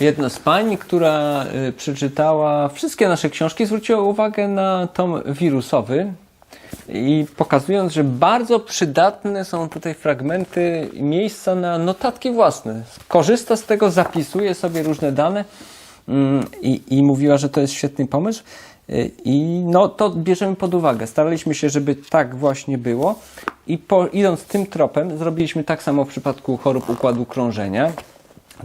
Jedna z pań, która y, przeczytała wszystkie nasze książki, zwróciła uwagę na tom wirusowy i pokazując, że bardzo przydatne są tutaj fragmenty miejsca na notatki własne. Korzysta z tego, zapisuje sobie różne dane mm, i, i mówiła, że to jest świetny pomysł. Y, I no, to bierzemy pod uwagę. Staraliśmy się, żeby tak właśnie było. I po, idąc tym tropem, zrobiliśmy tak samo w przypadku chorób układu krążenia.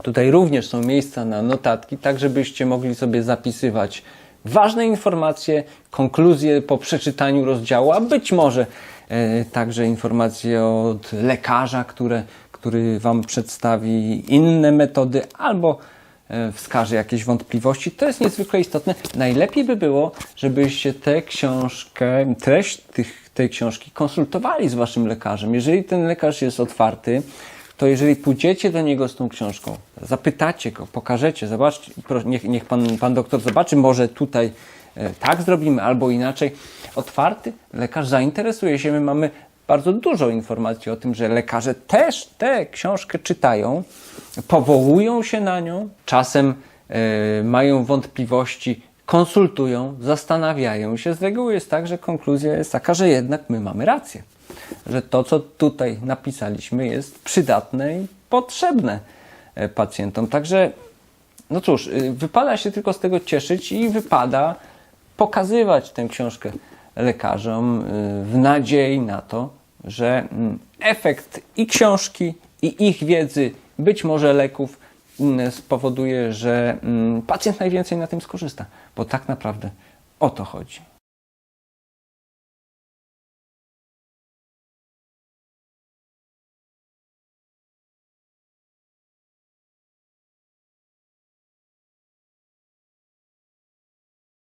Tutaj również są miejsca na notatki, tak żebyście mogli sobie zapisywać ważne informacje, konkluzje po przeczytaniu rozdziału, a być może e, także informacje od lekarza, które, który Wam przedstawi inne metody albo e, wskaże jakieś wątpliwości. To jest niezwykle istotne. Najlepiej by było, żebyście tę książkę, treść tych, tej książki konsultowali z Waszym lekarzem. Jeżeli ten lekarz jest otwarty, to jeżeli pójdziecie do niego z tą książką, zapytacie go, pokażecie, zobaczcie, niech, niech pan, pan doktor zobaczy, może tutaj e, tak zrobimy, albo inaczej. Otwarty lekarz zainteresuje się. My mamy bardzo dużo informacji o tym, że lekarze też tę książkę czytają, powołują się na nią, czasem e, mają wątpliwości, konsultują, zastanawiają się. Z reguły jest tak, że konkluzja jest taka, że jednak my mamy rację że to, co tutaj napisaliśmy, jest przydatne i potrzebne e, pacjentom. Także, no cóż, y, wypada się tylko z tego cieszyć i wypada pokazywać tę książkę lekarzom y, w nadziei na to, że mm, efekt i książki, i ich wiedzy, być może leków, spowoduje, że mm, pacjent najwięcej na tym skorzysta, bo tak naprawdę o to chodzi.